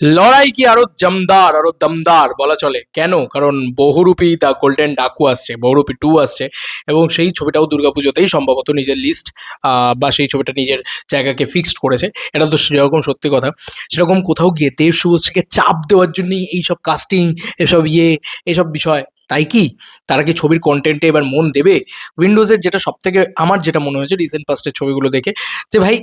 লড়াই কি আরও জমদার, আরও দমদার বলা চলে? কেন? কারণ বহুরূপী দ্য গোল্ডেন ডাকু আসছে, বহুরূপী টু আসছে এবং সেই ছবিটাও দুর্গাপুজোতেই সম্ভবত নিজের লিস্ট বা সেই ছবিটা নিজের জায়গাকে ফিক্সড করেছে। এটা তো সেরকম সত্যি কথা। সেরকম কোথাও গিয়ে দেব শুভশ্রীকে চাপ দেওয়ার জন্যই এইসব কাস্টিং এসব ইয়ে এসব বিষয়। তাই কি? তারা কি ছবির কন্টেন্টে এবার মন দেবে? উইন্ডোজের যেটা সব থেকে আমার যেটা মনে হয়েছে রিসেন্ট পাস্টের ছবিগুলো দেখে, যে ভাই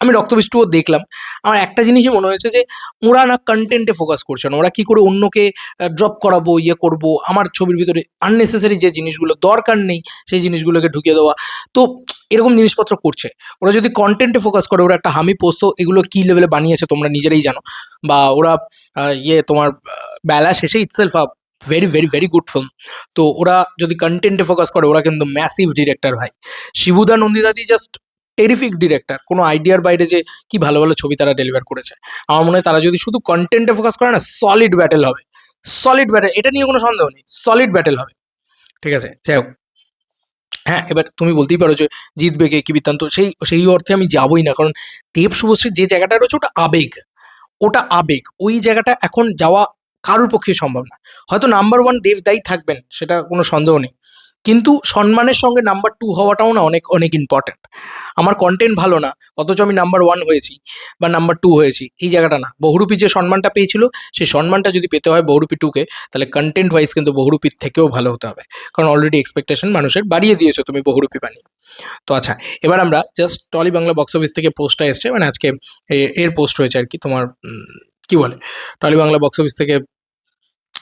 আমি রক্তবিষ্টুও দেখলাম। আমার একটা জিনিসই মনে হয়েছে যে, ওরা না কন্টেন্টে ফোকাস করছে না। ওরা কি করে অন্যকে ড্রপ করাবো ইয়ে করব, আমার ছবির ভিতরে আননেসেসারি যে জিনিসগুলো দরকার নেই, সেই জিনিসগুলোকে ঢুকিয়ে দেওয়া। তো এরকম জিনিসপত্র করছে। ওরা যদি কন্টেন্টে ফোকাস করে, ওরা একটা হামি পোস্ত এগুলো কী লেভেলে বানিয়েছে তোমরা নিজেরাই জানো। বা ওরা ইয়ে তোমার বেলা শেষে itself a very very very good film তো ওরা যদি কন্টেন্টে ফোকাস করে, ওরা কিন্তু ম্যাসিভ ডিরেক্টর ভাই। শিবুদা নন্দিদাদি জাস্ট টেরিফিক ডিরেক্টর কোনো আইডিয়ার বাইরে যে কি ভালো ভালো ছবি তারা ডেলিভার করেছে। আমার মনে হয় তারা যদি শুধু কন্টেন্টে ফোকাস করে না সলিড ব্যাটেল হবে। সলিড ব্যাটেল এটা নিয়ে কোনো সন্দেহ নেই সলিড ব্যাটেল হবে। ঠিক আছে? যাই হোক। হ্যাঁ এবার তুমি বলতেই পারো যে জিতবে কে, কি বৃত্তান্ত? সেই সেই অর্থে আমি যাবই না। কারণ দেব শুভশ্রীর যে জায়গাটা রয়েছে ওটা আবেগ। ওটা আবেগ। ওই জায়গাটা এখন যাওয়া কারোর পক্ষে সম্ভব না। হয়তো নাম্বার ওয়ান দেবদাই থাকবেন, সেটা কোনো সন্দেহ নেই। কিন্তু সম্মানের সঙ্গে নাম্বার টু হওয়াটাও না অনেক অনেক ইম্পর্ট্যান্ট আমার কন্টেন্ট ভালো না, অথচ আমি নাম্বার ওয়ান হয়েছি বা নাম্বার টু হয়েছি, এই জায়গাটা না। বহুরূপী যে সম্মানটা পেয়েছিল, সেই সম্মানটা যদি পেতে হয় বহুরূপী টুকে তাহলে কন্টেন্ট ওয়াইজ কিন্তু বহুরূপীর থেকেও ভালো হতে হবে। কারণ অলরেডি এক্সপেকটেশন মানুষের বাড়িয়ে দিয়েছ তুমি বহুরূপী বানিয়ে। তো আচ্ছা এবার আমরা just Tolly Bangla box office থেকে পোস্টটা এসছে মানে আজকে এর পোস্ট হয়েছে আর কি, তোমার কি বলে? টলি বাংলা বক্স অফিস থেকে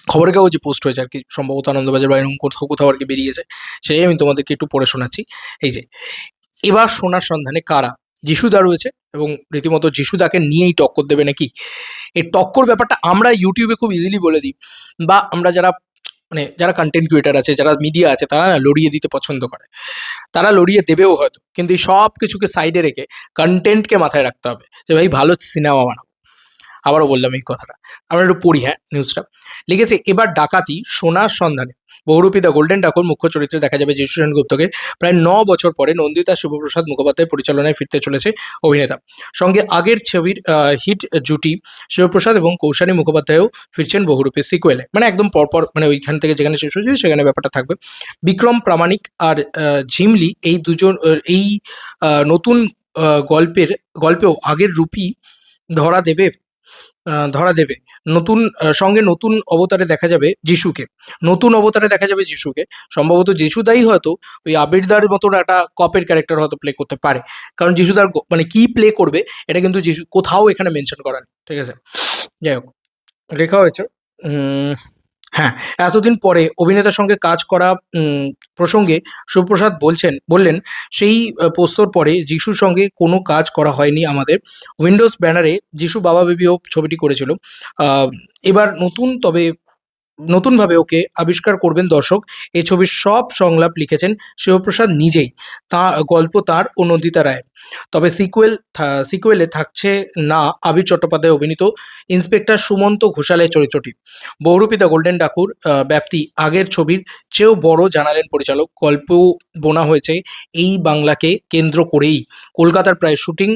খবরের কাগজে পোস্ট হয়েছে আর কি। সম্ভবত আনন্দবাজার বা এরকম কোথাও কোথাও আর কি বেরিয়েছে। সেই আমি তোমাদেরকে একটু পড়ে শোনাচ্ছি। এই যে, এবার সোনার সন্ধানে কারা? যিশুদা রয়েছে এবং রীতিমতো যিশুদাকে নিয়েই টক্কর দেবে নাকি? এই টক্কর ব্যাপারটা আমরা ইউটিউবে খুব ইজিলি বলে দিই বা আমরা যারা মানে যারা কন্টেন্ট ক্রিয়েটার আছে, যারা মিডিয়া আছে, তারা না লড়িয়ে দিতে পছন্দ করে। তারা লড়িয়ে দেবেও হয়তো, কিন্তু এই সব কিছুকে সাইডে রেখে কন্টেন্টকে মাথায় রাখতে হবে যে ভাই ভালো সিনেমা বানাও। আবারও বললাম এই কথাটা। আমরা একটু পড়ি হ্যাঁ নিউজটা লিখেছে, এবার ডাকাতি সোনার সন্ধানে। বহুরূপী দ্য গোল্ডেন ডাকুর মুখ্য চরিত্রে দেখা যাবে যিশু সেনগুপ্তকে প্রায় ন বছর পরে নন্দিতা শুভপ্রসাদ মুখোপাধ্যায় পরিচালনায় ফিরতে চলেছে অভিনেতা। সঙ্গে আগের ছবির হিট জুটি শিবপ্রসাদ এবং কৌশানী মুখোপাধ্যায়ও ফিরছেন বহুরূপী সিকুয়েলে মানে একদম পরপর মানে ওইখান থেকে যেখানে শেষ হয়েছে সেখানে ব্যাপারটা থাকবে। বিক্রম প্রামাণিক আর ঝিমলি এই দুজন এই নতুন গল্পের, গল্পেও আগের রূপী ধরা দেবে ধরা দেবে। নতুন সঙ্গে নতুন অবতারে দেখা যাবে যিশুকে। নতুন অবতারে দেখা যাবে যিশুকে। সম্ভবত যিশুদাই হয়তো ওই আবিরদার মতন একটা কপের ক্যারেক্টার হয়তো প্লে করতে পারে। কারণ যিশুদার মানে কি প্লে করবে, এটা কিন্তু যিশু, কোথাও এখানে মেনশন করা ঠিক আছে? যাই হোক। লেখা হয়েছে হ্যাঁ এতদিন পরে অভিনেতার সঙ্গে কাজ করা প্রসঙ্গে সুপ্রসাদ বলছেন, বললেন, সেই পোস্তর পরে যিশুর সঙ্গে কোনো কাজ করা হয়নি আমাদের। উইন্ডোজ ব্যানারে যিশু বাবা বেবিও ছবিটি করেছিল। এবার নতুন, তবে নতুনভাবে ওকে আবিষ্কার করবেন দর্শক। এই ছবির সব সংলাপ লিখেছেন শিবপ্রসাদ নিজেই। তা গল্প তার ও নন্দিতা রায়ের। তবে সিকুয়েল সিকুয়েলে থাকছে না আবির চট্টোপাধ্যায় অভিনীত ইন্সপেক্টর সুমন্ত ঘোষালের চরিত্রটি। বহুরূপী দ্য গোল্ডেন ডাকুর ব্যাপ্তি আগের ছবির চেয়েও বড় জানালেন পরিচালক। গল্প বোনা হয়েছে এই বাংলাকে কেন্দ্র করেই। কলকাতার প্রায় শুটিং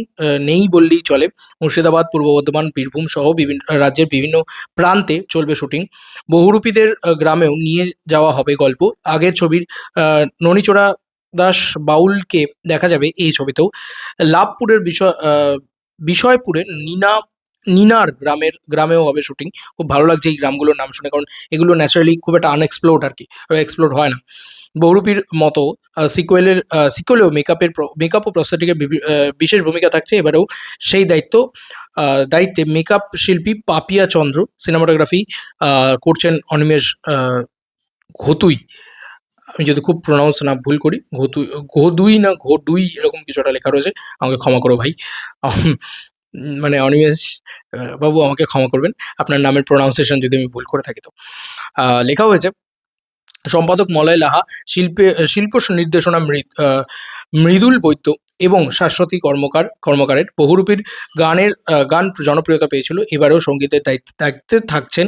নেই বললেই চলে। মুর্শিদাবাদ, পূর্ব বর্ধমান, বীরভূম সহ বিভিন্ন রাজ্যের বিভিন্ন প্রান্তে চলবে শুটিং। বহুরূপীদের গ্রামেও নিয়ে যাওয়া হবে গল্প। আগের ছবির ননিচোড়া দাস বাউলকে দেখা যাবে এই ছবিতেও। লাভপুরের বিষয় বিষয়পুরের নিনা নিনার গ্রামের, গ্রামেও হবে শুটিং খুব ভালো লাগছে এই গ্রামগুলোর নাম শুনে, কারণ এগুলো ন্যাচারালি খুব একটা আনএক্সপ্লোর্ড আর কি এক্সপ্লোর হয় না। বহুরূপীর মতো সিকুয়েলের সিকুয়েলেও মেকআপের মেকআপ ও প্রস্তাটিকের বিশেষ ভূমিকা থাকছে। এবারেও সেই দায়িত্ব দায়িত্বে মেকআপ শিল্পী পাপিয়া চন্দ্র সিনেমাটোগ্রাফি করছেন অনিমেষ ঘতুই। আমি যদি খুব প্রোনাউন্স না ভুল করি, ঘতুই, ঘদুই না ঘডুই এরকম কিছু একটা লেখা রয়েছে, আমাকে ক্ষমা করো ভাই। মানে অনিমেষ বাবু আমাকে ক্ষমা করবেন। আপনার নামের প্রোনাউন্সিয়েশন যদি আমি ভুল করে থাকি তো। লেখা হয়েছে, সম্পাদক মলয় লাহা, শিল্পে, শিল্প নির্দেশনা মৃদুল বৈদ্য এবং শাশ্বতী কর্মকার, কর্মকারের বহুরূপীর গানের গান জনপ্রিয়তা পেয়েছিল। এবারেও সঙ্গীতের দায়িত্বে থাকছেন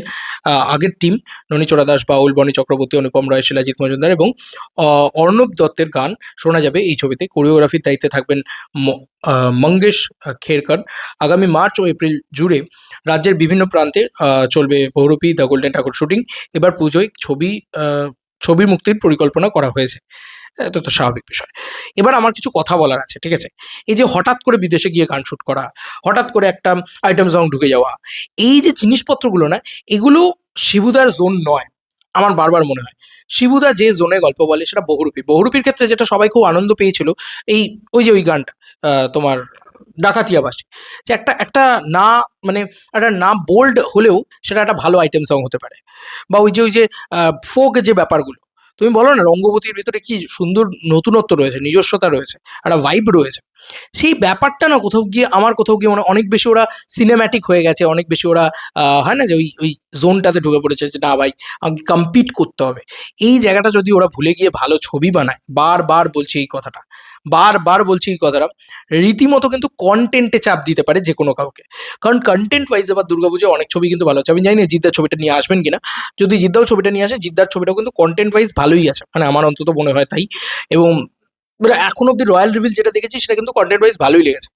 আগের টিম ননীচরা দাস, বাউল, বনি চক্রবর্তী, অনুপম রায়, শিলাজিৎ মজুমদার এবং অর্ণব দত্তের গান শোনা যাবে এই ছবিতে। কোরিওগ্রাফির দায়িত্বে থাকবেন মঙ্গেশ খেরকর। আগামী মার্চ ও এপ্রিল জুড়ে রাজ্যের বিভিন্ন প্রান্তে চলবে Bohurupi the golden Thakur shooting. এবার পুজোয় ছবি ছবি মুক্তির পরিকল্পনা করা হয়েছে। এটা তো স্বাভাবিক বিষয়। এবার আমার কিছু কথা বলার আছে, ঠিক আছে? এই যে হঠাৎ করে বিদেশে গিয়ে গান শ্যুট করা, হঠাৎ করে একটা আইটেম সং ঢুকে যাওয়া, এই যে জিনিসপত্রগুলো না, এগুলো শিবুদার জোন নয়, আমার বারবার মনে হয়। শিবুদা যে জোনে গল্প বলে সেটা বহুরূপী। বহুরূপীর ক্ষেত্রে যেটা সবাই খুব আনন্দ পেয়েছিল, এই, ওই যে ওই গানটা তোমার ডাকাতিয়াবাসী যে একটা একটা না মানে একটা না বোল্ড হলেও সেটা একটা ভালো আইটেম সং হতে পারে। বা ওই যে ওই যে ফোক যে ব্যাপারগুলো। তুমি বলো না, রঙ্গবতীর ভিতরে কি সুন্দর নতুনত্ব রয়েছে, নিজস্বতা রয়েছে, একটা ভাইব রয়েছে। সেই ব্যাপারটা না কোথাও গিয়ে, আমার কোথাও গিয়ে মানে অনেক বেশি ওরা সিনেম্যাটিক হয়ে গেছে, অনেক বেশি ওরা হয় না যে ওই ওই জোনটাতে ঢুকে পড়েছে যে না ভাই, আমাকে কম্পিট করতে হবে। এই জায়গাটা যদি ওরা ভুলে গিয়ে ভালো ছবি বানায়, বারবার বলছে এই কথাটা। বারবার বলছি এই কথাটা রীতিমতো কিন্তু কন্টেন্টে চাপ দিতে পারে যে কোনো কাউকে। কারণ কন্টেন্ট ওয়াইজ আবার দুর্গাপুজোয় অনেক ছবি কিন্তু ভালো আছে। আমি জানি না জিদ্দার ছবিটা নিয়ে আসবেন কিনা। যদি জিদ্দাও ছবিটা নিয়ে আসে, জিদ্দার ছবিটাও কিন্তু কন্টেন্ট ওয়াইজ ভালোই আছে। মানে আমার অন্তত মনে হয় তাই। এবং এবার এখন অব্দি রয়্যাল রিভিল যেটা দেখেছি সেটা কিন্তু কন্টেন্ট ওয়াইজ ভালোই লেগেছে।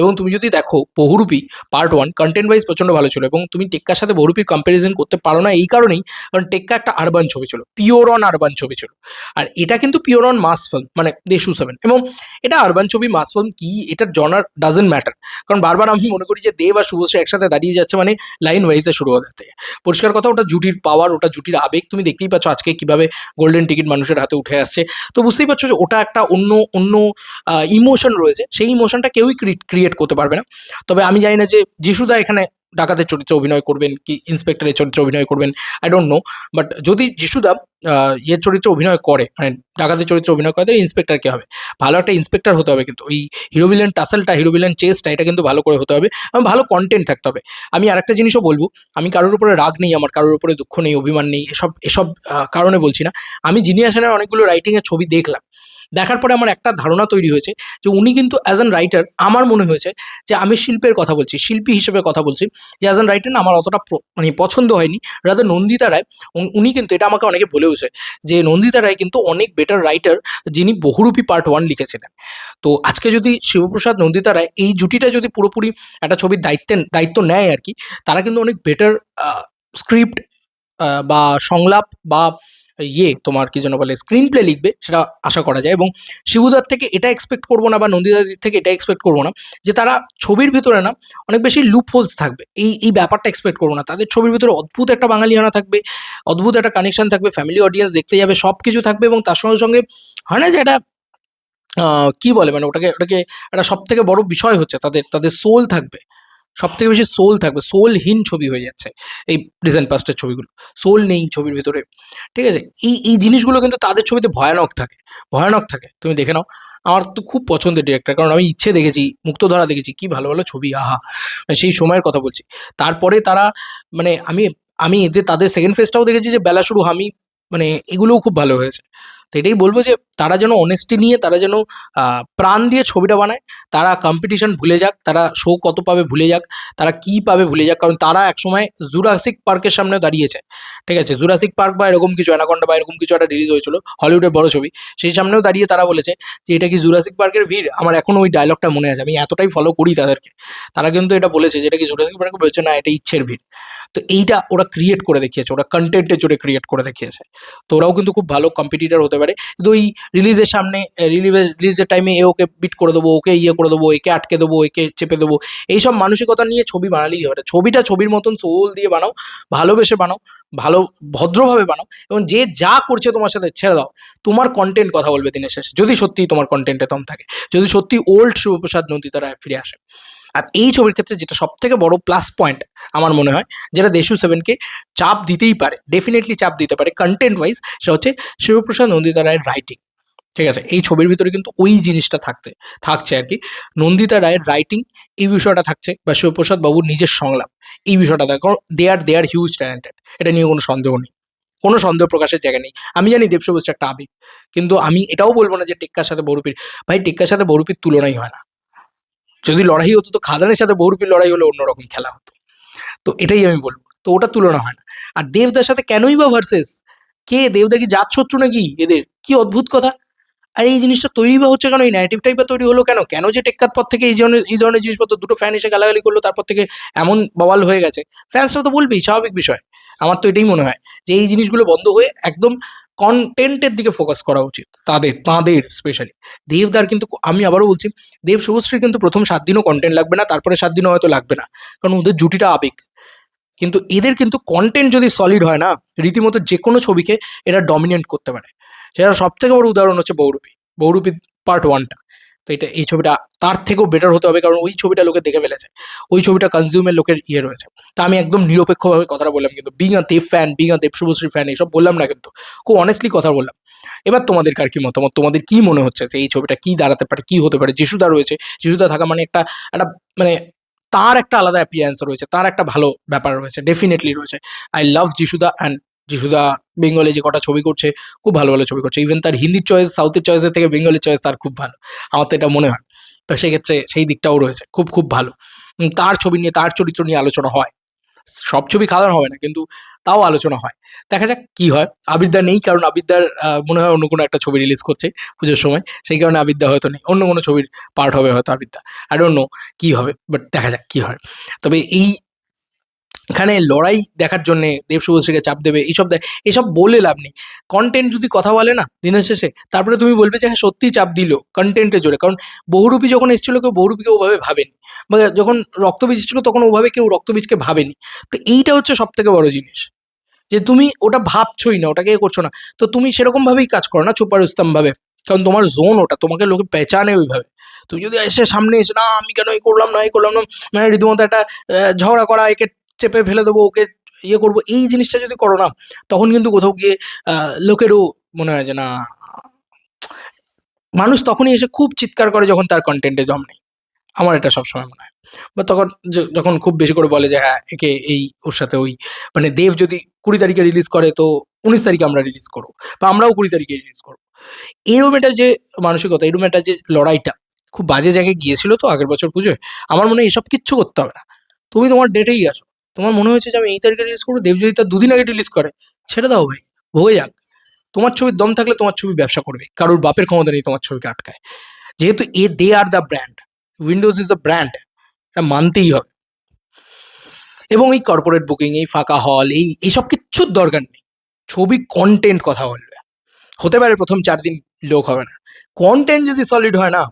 এবং তুমি যদি দেখো Bohurupi part one content wise প্রচণ্ড ভালো ছিল এবং তুমি টেক্কার সাথে বহুরূপীর কম্প্যারিজন করতে পারো না এই কারণেই, কারণ টেক্কা একটা আরবান ছবি ছিল পিওর অন আরবান ছবি ছিল। আর এটা কিন্তু পিওর অন মাস ফিল্ম মানে দেশু সেভেন এবং এটা আরবান ছবি মাস ফিল্ম কি, এটার জনার ডাজেন্ট ম্যাটার কারণ বারবার আমি মনে করি যে দেব আর শুভশ্রী একসাথে দাঁড়িয়ে যাচ্ছে মানে লাইন ওয়াইজে শুরু হতে থেকে। পরিষ্কার কথা, ওটা জুটির পাওয়ার ওটা জুটির আবেগ, তুমি দেখতেই পাচ্ছ আজকে কীভাবে গোল্ডেন টিকিট মানুষের হাতে উঠে আসছে। তো বুঝতেই পারছ যে ওটা একটা অন্য অন্য ইমোশন রয়েছে, সেই ইমোশনটা কেউই ক্রিয়েট করতে পারবে না। তবে আমি জানি না যে যিশুদা এখানে ডাকাতের চরিত্রে অভিনয় করবেন কি ইন্সপেক্টরের চরিত্রে অভিনয় করবেন আই ডোন্ট নো বাট যদি যিশুদা ইয়ের চরিত্রে অভিনয় করে মানে ডাকাতের চরিত্রে অভিনয় করে ইন্সপেক্টর কে হবে? ভালো একটা ইন্সপেক্টর হতে হবে কিন্তু, ওই হিরো ভিলেন টাসেলটা হিরো ভিলেন চেসটা এটা কিন্তু ভালো করে হতে হবে, এবং ভালো কন্টেন্ট থাকতে হবে। আমি আরেকটা জিনিসও বলব, আমি কারোর উপরে রাগ নেই, আমার কারোর উপরে দুঃখ নেই, অভিমান নেই, এসব এসব কারণে বলছি না। আমি জিনিয়াসেনের অনেকগুলো রাইটিংয়ের ছবি দেখলাম। দেখার পরে আমার একটা ধারণা তৈরি হয়েছে যে উনি কিন্তু অ্যাজ অ্যান রাইটার আমার মনে হয়েছে যে আমি শিল্পের কথা বলছি, শিল্পী হিসেবে কথা বলছি। যে অ্যাজ অ্যান রাইটার না আমার অতটা মানে পছন্দ হয়নি। রাদার নন্দিতা রায়, উন- কিন্তু এটা আমাকে অনেকে বলেওছে যে নন্দিতা রায় কিন্তু অনেক বেটার রাইটার যিনি বহুরূপী পার্ট ওয়ান লিখেছিলেন। তো আজকে যদি শিবপ্রসাদ, নন্দিতা রায় এই জুটিটা যদি পুরোপুরি একটা ছবির দায়িত্বে দায়িত্ব নেয় আর কি, তারা কিন্তু অনেক বেটার স্ক্রিপ্ট বা সংলাপ বা ইয়ে তোমার কি যেন বলে স্ক্রিন প্লে লিখবে, সেটা আশা করা যায় এবং শিবুদার থেকে এটা এক্সপেক্ট করব না বা নন্দিতাদির থেকে এটা এক্সপেক্ট করব না, যে তারা ছবির ভিতরে না অনেক বেশি লুপ হোলস থাকবে। এই এই ব্যাপারটা এক্সপেক্ট করব না। তাদের ছবির ভিতরে অদ্ভুত একটা বাঙালিয়ানা থাকবে, অদ্ভুত একটা কানেকশন থাকবে ফ্যামিলি অডিয়েন্স দেখতে যাবে সব কিছু থাকবে এবং তার সঙ্গে সঙ্গে হয় না যে একটা কি বলে মানে ওটাকে ওটাকে একটা সব থেকে বড় বিষয় হচ্ছে, তাদের তাদের সোল থাকবে। সব থেকে বেশি সোল থাকবে সোলহীন ছবি হয়ে যাচ্ছে এই রিসেন্ট পাস্টের ছবিগুলো সোল নেই ছবির ভিতরে, ঠিক আছে? এই এই জিনিসগুলো কিন্তু তাদের ছবিতে ভয়ানক থাকে ভয়ানক থাকে, তুমি দেখে নাও, আমার তো খুব পছন্দের ডিরেক্টর কারণ আমি ইচ্ছে দেখেছি, মুক্তধারা দেখেছি, কি ভালো ভালো ছবি, আহা মানে সেই সময়ের কথা বলছি, তারপরে তারা মানে আমি আমি এদের, তাদের সেকেন্ড ফেজটাও দেখেছি যে বেলা শুরু আমি মানে এগুলোও খুব ভালো হয়েছে তো এটাই বলব যে তারা যেন অনেস্টি নিয়ে, তারা যেন প্রাণ দিয়ে ছবিটা বানায়, তারা কম্পিটিশন ভুলে যাক, তারা শো কত পাবে ভুলে যাক, তারা কি পাবে ভুলে যাক, কারণ তারা একসময় জুরাসিক পার্কের সামনে দাঁড়িয়েছে। ঠিক আছে? জুরাসিক পার্ক বা এরকম কিছু অ্যানাকন্ডা বা এরকম কিছু একটা রিলিজ হয়েছিল হলিউডের বড় ছবি। সেই সামনেও দাঁড়িয়ে তারা বলেছে যে এটা কি জুরাসিক পার্কের ভিড়? আমার এখনও ওই ডায়লগটা মনে আছে, আমি এতটাই ফলো করি তাদেরকে। তারা কিন্তু এটা বলেছে যে এটা কি জুরাসিক পার্কে বলেছে, না, এটা ইচ্ছের ভিড়। তো এইটা ওরা ক্রিয়েট করে দেখিয়েছে, ওরা কন্টেন্টের জোরে ক্রিয়েট করে দেখিয়েছে। তো ওরাও কিন্তু খুব ভালো কম্পিটিটার হতে পারে। কিন্তু ওই রিলিজের সামনে রিলিজের রিলিজের টাইমে এ ওকে বিট করে দেবো, ওকে ইয়ে করে দেবো, একে আটকে দেবো, একে চেপে দেবো। এইসব মানসিকতা নিয়ে ছবি বানালেই হবে ছবিটা ছবির মতন সোল দিয়ে বানাও, ভালোবেসে বানাও, ভালো, ভদ্রভাবে বানাও, এবং যে যা করছে তোমার সাথে ছেড়ে দাও। তোমার কন্টেন্ট কথা বলবে দিনের শেষে। যদি সত্যিই তোমার কন্টেন্টে দম থাকে, যদি সত্যি ওল্ড শিবপ্রসাদ নন্দিতা রায় ফিরে আসে। আর এই ছবির ক্ষেত্রে যেটা সব থেকে বড় প্লাস পয়েন্ট আমার মনে হয়, যেটা দেশু সেভেনকে চাপ দিতেই পারে ডেফিনেটলি চাপ দিতে পারে কন্টেন্ট ওয়াইজ সেটা হচ্ছে শিবপ্রসাদ নন্দিতা রায়ের রাইটিং ঠিক আছে? এই ছবির ভিতরে কিন্তু ওই জিনিসটা থাকতে, থাকছে আর কি। নন্দিতা রায়ের রাইটিং এই বিষয়টা থাকছে বা শিবপ্রসাদ বাবুর নিজের সংলাপ এই বিষয়টা থাকে কারণ দে আর দে আর হিউজ ট্যালেন্টেড এটা নিয়ে কোনো সন্দেহ নেই, কোনো সন্দেহ প্রকাশের জায়গা নেই। আমি জানি দেব সবুজ একটা আবেগ, কিন্তু আমি এটাও বলব না যে টেক্কার সাথে বহুরূপীর ভাই টেক্কার সাথে বরুপির তুলনাই হয় না। যদি লড়াই হতো তো খাদানের সাথে বহুরূপীর লড়াই হলে অন্যরকম খেলা হতো। তো এটাই আমি বলব। তো ওটা তুলনা হয় না। আর দেবদার সাথে কেনই বা ভার্সেস কে? দেবদা কি জাত শত্রু নাকি এদের? কি অদ্ভুত কথা। আর এই জিনিসটা তৈরি বা হচ্ছে কেন? এই ন্যারেটিভটাই বা তৈরি হলো কেন? কেন যে টেক্কার পর থেকে এই ধরনের এই ধরনের জিনিসপত্র দুটো ফ্যান এসে গালাগালি করল, তারপর থেকে এমন বওয়াল হয়ে গেছে। ফ্যান্সরা তো বলবেই, স্বাভাবিক বিষয়। আমার তো এটাই মনে হয় যে এই জিনিসগুলো বন্ধ হয়ে একদম কন্টেন্টের দিকে ফোকাস করা উচিত, তাদের, তাঁদের স্পেশালি দেবদার কিন্তু আমি আবারও বলছি, দেব শুভশ্রীর কিন্তু প্রথম সাত দিনও কন্টেন্ট লাগবে না, তারপরে সাত দিনও হয়তো লাগবে না, কারণ ওদের জুটিটা আবেগ। কিন্তু এদের কিন্তু কন্টেন্ট যদি সলিড হয় না, রীতিমতো যে কোনো ছবিকে এরা ডমিনেট করতে পারে। সেটা সব থেকে বড় উদাহরণ হচ্ছে বৌরূপী। বৌরূপী পার্ট ওয়ানটা তো এটা, এই ছবিটা তার থেকেও বেটার হতে হবে, কারণ ওই ছবিটা লোকে দেখে ফেলেছে। ওই ছবিটা কনজিউমের লোকের ইয়ে রয়েছে। তা আমি একদম নিরপেক্ষভাবে কথাটা বললাম, কিন্তু being a Dev fan being a Dev Subhashree fan এইসব বললাম না কিন্তু, খুব অনেস্টলি কথা বললাম। এবার তোমাদের কার কি মতামত? তোমাদের কি মনে হচ্ছে যে এই ছবিটা কি দাঁড়াতে পারে, কি হতে পারে? যিশুদা রয়েছে, যিশুদা থাকা মানে একটা একটা মানে তার একটা আলাদা অ্যাপিয়ারেন্স রয়েছে, তার একটা ভালো ব্যাপার রয়েছে ডেফিনেটলি রয়েছে। আই লাভ যিশুদা অ্যান্ড যিশুদা বেঙ্গলে যে কটা ছবি করছে, খুব ভালো ভালো ছবি করছে। ইভেন তার হিন্দির চয়েস সাউথের চয়েসের থেকে বেঙ্গলের চয়েস তার খুব ভালো। আমার তো এটা মনে হয়। তো সেক্ষেত্রে সেই দিকটাও রয়েছে। খুব খুব ভালো। তার ছবি নিয়ে, তার চরিত্র নিয়ে আলোচনা হয়। সব ছবি খাওয়ানো হবে না, কিন্তু তাও আলোচনা হয়। দেখা যাক কি হয়। আবিদ্যা নেই, কারণ আবিদ্যার মনে হয় অন্য কোনো একটা ছবি রিলিজ করছে পুজোর সময়। সেই কারণে আবিদ্যা হয়তো নেই। অন্য কোনো ছবির পার্ট হবে হয়তো আবিদ্যা। ডোন্ট নো কি হবে বাট দেখা যাক কি হয়। তবে এই এখানে লড়াই দেখার জন্য দেব শুভশ্রীকে চাপ দেবে, এইসব এসব বলে লাভ নেই। কন্টেন্ট যদি কথা বলে না দিনের শেষে, তারপরে তুমি বলবে যে হ্যাঁ সত্যিই চাপ দিল কন্টেন্টের জোরে। কারণ বহুরূপী যখন এসেছিল, কেউ বহুরূপীকে ওভাবে ভাবেনি। বা যখন রক্তবীজ ছিল তখন ওভাবে কেউ রক্তবীজকে ভাবেনি। তো এইটা হচ্ছে সব থেকে বড় জিনিস। যে তুমি ওটা ভাবছই না, ওটাকে করছ না। তো তুমি সেরকমভাবেই কাজ করো না চুপার উস্তাম ভাবে কারণ তোমার জোন ওটা, তোমাকে লোকে পেঁচানে ওইভাবে। তুই যদি এসে সামনে এসে, না, আমি কেন এই করলাম, না, এই করলাম, না। মানে রীতিমতো একটা ঝগড়া করা, একে চেপে ফেলে দেবো, ওকে ইয়ে করব, এই জিনিসটা যদি করো না, তখন কিন্তু কোথাও গিয়ে লোকেরও মনে হয় যে না, মানুষ তখনই এসে খুব চিৎকার করে যখন তার কন্টেন্টে জম নেই আমার এটা সবসময় মনে হয়। বা তখন যখন খুব বেশি করে বলে যে হ্যাঁ একে এই, ওর সাথে ওই মানে দেব যদি কুড়ি তারিখে রিলিজ করে, তো উনিশ তারিখে আমরা রিলিজ করব, বা আমরাও কুড়ি তারিখে রিলিজ করব। এরকম একটা যে মানসিকতা এরকম একটা যে লড়াইটা, খুব বাজে জায়গায় গিয়েছিল তো আগের বছর পুজোয়, আমার মনে হয় এসব কিচ্ছু করতে হবে না। তুমি তোমার ডেটেই আসো। তোমার মনে হয়েছে যে আমি এই তারিখে রিলিজ করব? দেব যদি তার দুদিন আগে রিলিজ করে। ছেড়ে দাও ভাই ভোগে যাক। তোমার ছবির দম থাকলে তোমার ছবি ব্যবসা করবে। কারোর বাপের ক্ষমতা নেই তোমার ছবিকে আটকায়। যেহেতু এ they are the brand Windows is the brand এটা মানতেই হবে। এবং এই কর্পোরেট বুকিং এই ফাঁকা হল এই এইসব কিচ্ছুর দরকার নেই। ছবি কন্টেন্ট কথা বলবে। হতে পারে প্রথম চার দিন লোক হবে না। কন্টেন্ট যদি সলিড হয় না,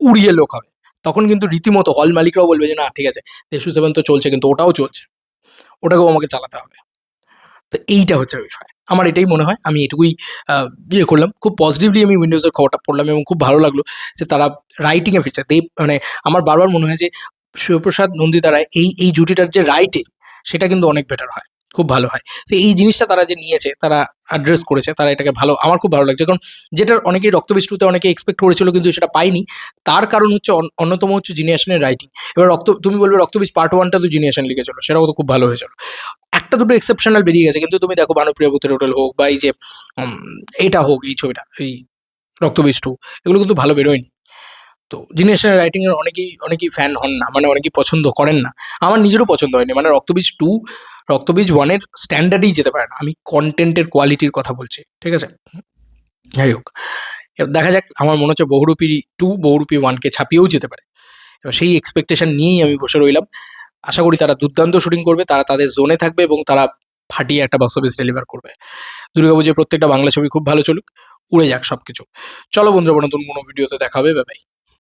উড়িয়ে লোক হবে। তখন কিন্তু রীতিমতো হল মালিকরাও বলবে যে, না, ঠিক আছে দেশু সেভেন তো চলছে, কিন্তু ওটাও চলছে। ওটাকেও আমাকে চালাতে হবে। তো এইটা হচ্ছে বিষয়। আমার এটাই মনে হয়। আমি এটুকুই ইয়ে করলাম। খুব পজিটিভলি আমি উইন্ডোজের খবরটা পড়লাম এবং খুব ভালো লাগল যে, তারা রাইটিংয়ে ফিরছে। দেব মানে আমার বারবার মনে হয় যে, শিবপ্রসাদ নন্দিতা রায় এই এই জুটিটার যে রাইটিং সেটা কিন্তু অনেক বেটার হয়। খুব ভালো হয়। তো এই জিনিসটা তারা যে নিয়েছে, তারা অ্যাড্রেস করেছে, তারা এটাকে ভালো, আমার খুব ভালো লাগছে। কারণ যেটার অনেকেই রক্তবিষ্টুতে অনেকে এক্সপেক্ট করেছিল কিন্তু সেটা পাইনি তার কারণ হচ্ছে অন্যতম হচ্ছে জিনিয়াসনের রাইটিং এবার রক্ত, তুমি বলবে রক্তবীজ পার্ট ওয়ানটা তো জিনিয়াসন লিখেছিল, সেটাও তো খুব ভালো হয়েছিল। একটা দুটো এক্সেপশনাল বেরিয়ে গেছে, কিন্তু তুমি দেখো ভানুপ্রিয়া ভূতের হোটেল হোক বা এই যে এটা হোক, এই ছবিটা, এই রক্তবীজ টু এগুলো কিন্তু ভালো বেরোয়নি। তো। জিনিয়াসনের রাইটিং এর অনেকেই অনেকেই ফ্যান হন না মানে অনেকেই পছন্দ করেন না। আমার নিজেরও পছন্দ হয়নি মানে রক্তবীজ টু রক্তবীজ ওয়ানের স্ট্যান্ডার্ডেই যেতে পারে না। আমি কন্টেন্টের কোয়ালিটির কথা বলছি, ঠিক আছে? যাই হোক দেখা যাক, আমার মনে হচ্ছে বহুরূপী টু বহুরূপী ওয়ানকে ছাপিয়েও যেতে পারে। এবার সেই এক্সপেকটেশন নিয়েই আমি বসে রইলাম। আশা করি তারা দুর্দান্ত শুটিং করবে, তারা তাদের জোনে থাকবে এবং তারা ফাটিয়ে একটা বক্স অফিস ডেলিভার করবে। দুর্গাপুজোর প্রত্যেকটা বাংলা ছবি খুব ভালো চলুক, উড়ে যাক সব কিছু চলো বন্ধুরা, নতুন কোনো ভিডিওতে দেখা হবে বাই